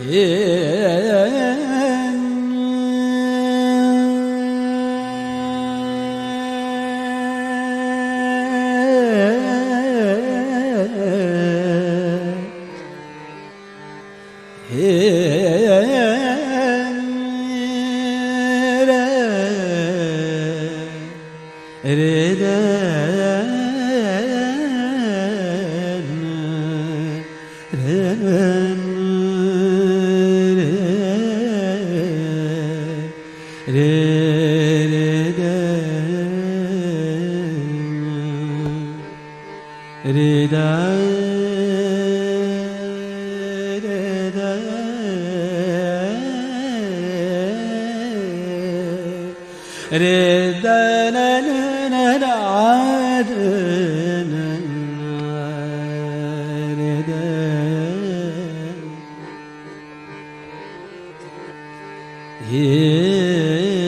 re re re da re da re da na na na da na re da yeah.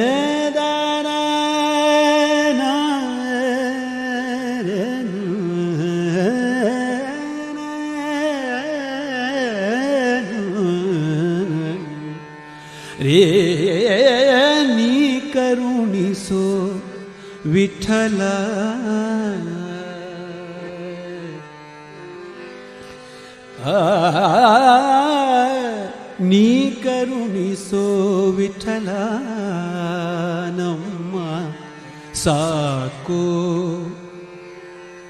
ರೇ ನೀ ಕರುಣಿಸೋ ವಿಠಲ. ನೀ ಕರುಣಿಸೋ ವಿಠಲ ನಮ್ಮ ಸಾಕೋ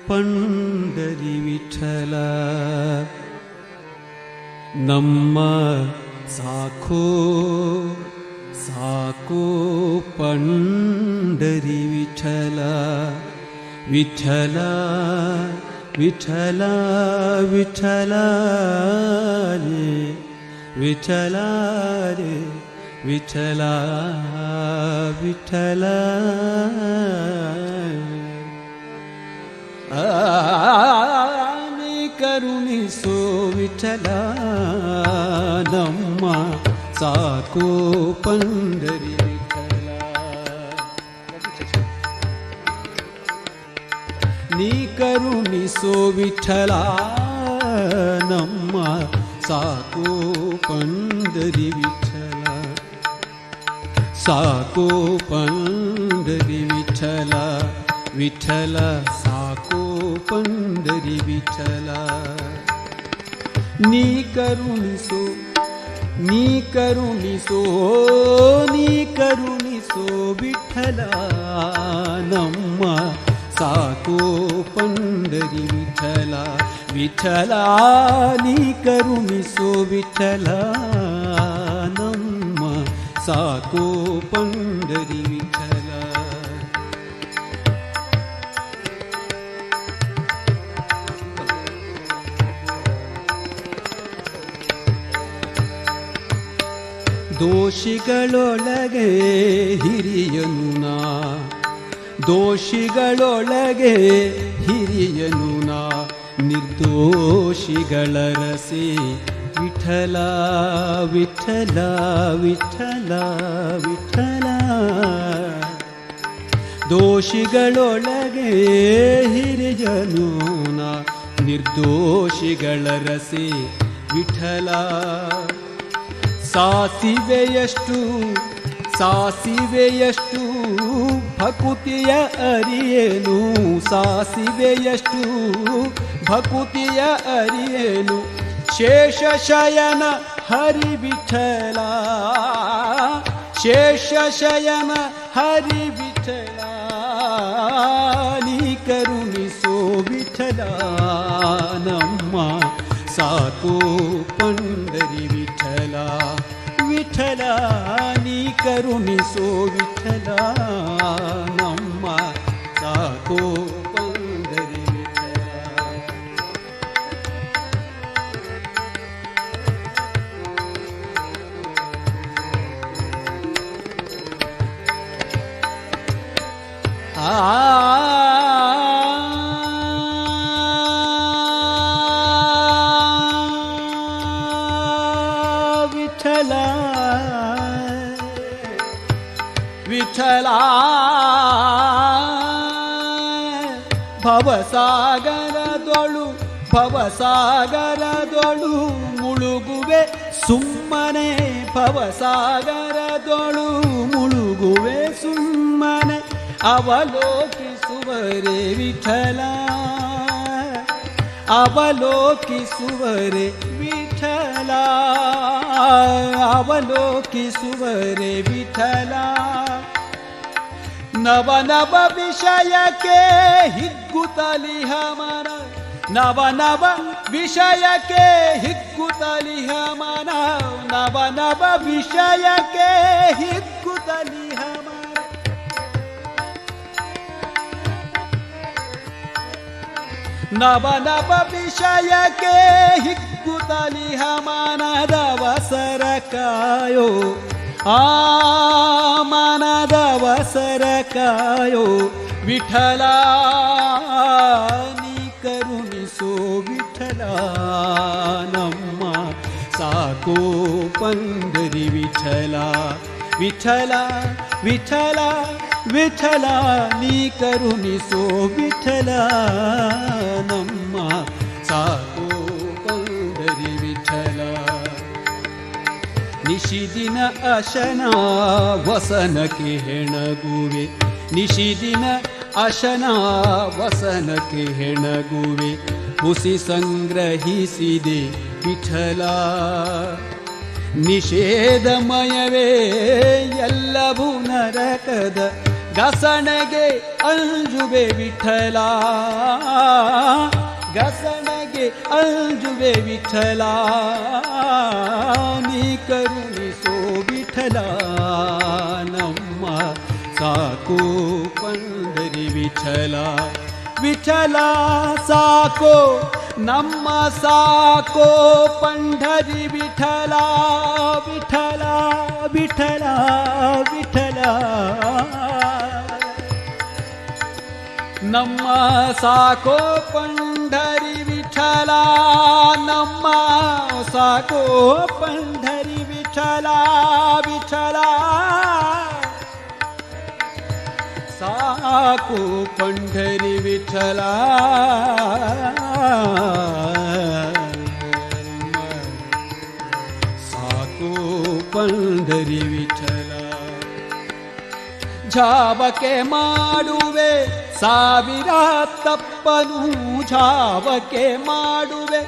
ಪಂಡರಿ ವಿಠಲ ನಮ್ಮ साखो साोपण्डरि आ ಕರುಣಿಸೋ ವಿಠಲ ನಮ್ಮ ಸಾಕೋ ಪಂಡರಿ ವಿಠಲ ನೀ ಕರುಣಿಸೋ ವಿಠಲ ನಮ್ಮ ಸಾಕೋ ಪಂಡರಿ ವಿಠಲ ಸಾಕೋ ಪಂಡರಿ ವಿಠಲ ವಿಠಲ ಸಾಕೋ ఎందరి విచలా నీ కరుణిసో నీ కరుణిసో నీ కరుణిసో విఠలా నమ్మ. సాతో పండరి విఠల విఠల నీ కరుణిసో విఠల నమ్మ. సాతో పండరి ದೋಷಿಗಳೊಳಗೆ ಹಿರಿಯನು ನಾ. ದೋಷಿಗಳೊಳಗೆ ಹಿರಿಯನು ನಾ. ನಿರ್ದೋಷಿಗಳ ರಸಿ ವಿಠಲ ವಿಠಲ ವಿಠಲ ವಿಠಲ. ದೋಷಿಗಳೊಳಗೆ ಹಿರಿಯನು ನಾ. ನಿರ್ದೋಷಿಗಳ ರಸಿ ವಿಠಲ ಸಾಸಿವೆಯಷ್ಟು ಸಾಸಿವೆಯಷ್ಟು ಭಕುತಿಯ ಅರಿಯೇನು ಸಾಸಿವೆಯಷ್ಟು ಭಕುತಿಯ ಅರಿಯೇನು ಶೇಷ ಶಯನ ಹರಿ ವಿಠಲ ಶೇಷ ಶಯನ ಹರಿ ವಿಠಲ ನೀ ಕರುಣಿಸೋ ವಿಠಲ ನಮ್ಮ ಸಾಕು ಪಂಡರಿ ವಿಠಲ ವಿಠಲ ನೀ ಕರುಣಿಸೋ ವಿಠಲ ನಮ್ಮ ಸಾಕು ಪಂಡರಿ ವಿಠಲ ಆ ವಿಠಲ ಭವಸಾಗರದೊಳು ಭವಸಾಗರದೊಳು ಮುಳುಗುವೆ ಸುಮ್ಮನೆ ಭವಸಾಗರದೊಳು ಮುಳುಗುವೆ ಸುಮ್ಮನೆ ಅವಲೋಕಿಸುವರೆ ವಿಠಲ ಅವಲೋಕಿಸುವರೆ ವಿಠಲ ಅವಲೋಕಿಸುವರೆ ವಿಠಲ ನವ ನವ ವಿಷಯಕ್ಕೆ ಹಿಗ್ಗುತ್ತಲಿಹ ಮನ ನವ ನವ ವಿಷಯಕ್ಕೆ ಹಿಗ್ಗುತ್ತಲಿಹ ಮನ ನವ ನವ ವಿಷಯಕ್ಕೆ ಹಿಗ್ಗುತ್ತಲಿಹ ಮನ ನವ ನವ ವಿಷಯಕ್ಕೆ ಹಿಗ್ಗುತ್ತಲಿಹ ಮನದವಸರ ಕಾಯೋ ಆ ಮನದವಸರ कायो विठला करुणी सो विठला नम्मा साको पंढरी विठला विठला विठला विठला नी करुणी सो विठला ನಿಶಿದಿನ ಅಶನ ವಸನಕ್ಕೆ ಹೆಣಗುವೆ. ನಿಶಿದಿನ ಅಶನ ವಸನಕ್ಕೆ ಹೆಣಗುವೆ. ಹುಸಿ ಸಂಗ್ರಹಿಸಿದೆ ವಿಠಲ. ನಿಷೇಧಮಯವೇ ಎಲ್ಲವೂ ನರಕದ ಗಸಣೆಗೆ ಅಂಜುವೆ ವಿಠಲ. ಗಸಣೆಗೆ ಅಂಜುವೆ ವಿಠಲ. ನೀ ಕರುಣಿಸೋ ವಿಠಲ ನಮ್ಮ ಸಾಕು ಪಂಡರಿ ವಿಠಲ ವಿಠಲ ಸಾಕೋ ನಮ್ಮ ಸಾಕೋ ಪಂಡರಿ ವಿಠಲ ವಿಠಲ ವಿಠಲ ವಿಠಲ ನಮ್ಮ ಸಾಕೋ ಪಂಡರಿ ವಿಠಲ ನಮ್ಮ ಸಾಕೋ ಪಂಡರಿ ವಿಠಲ ವಿಠಲ ಸಾಕು ಪಂಡರಿ ವಿಠಲ ಸಾಕು ಪಂಡರಿ ವಿಠಲ ಜಾವಕೆ ಮಾಡುವೆ ಸಾವಿರ ತಪ್ಪನು ಜಾವಕೆ ಮಾಡುವೆ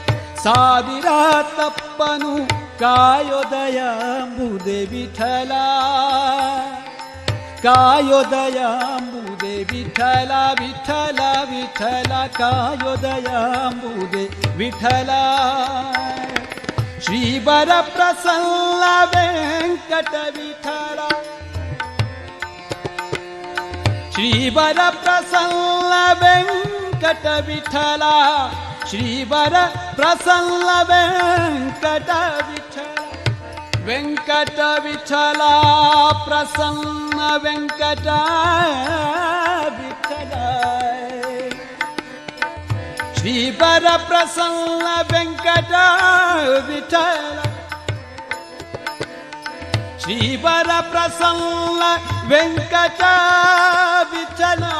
ಸಾವಿರ ತಪ್ಪನು कायोदयांबुदे विठला कायोदयांबुदे विठला विठला विठला कायोदयांबुदे विठला श्रीवरप्रसन्न वेङ्कटविठला श्रीवरप्रसन्न वेङ्कटविठला श्रीवर प्रसन्न वेङ्कट वेङ्कटविठला प्रसन्न वेङ्कटा विठला श्रीवर प्रसन्न वेङ्कटा विठल श्रीवर प्रसन्न वेङ्कटा विठला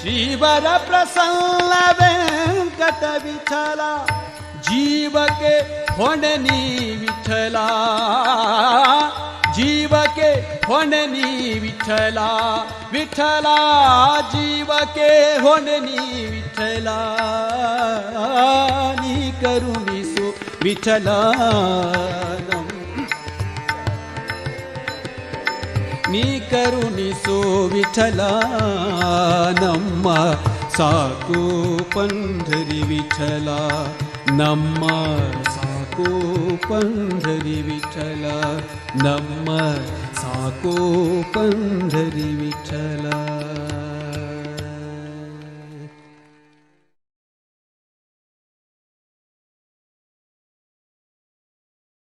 श्रीवर प्रसन्न जगत विठला जीव के होननी विठला जीव के होननी विठला विठला जीव के होननी विठला, नी करुणी सु विठला नी करुणी सु विठला नम्मा। साको पन्धरि विठला नम् साको पन्धरि विठला नम्म साको पन्धरि विठला।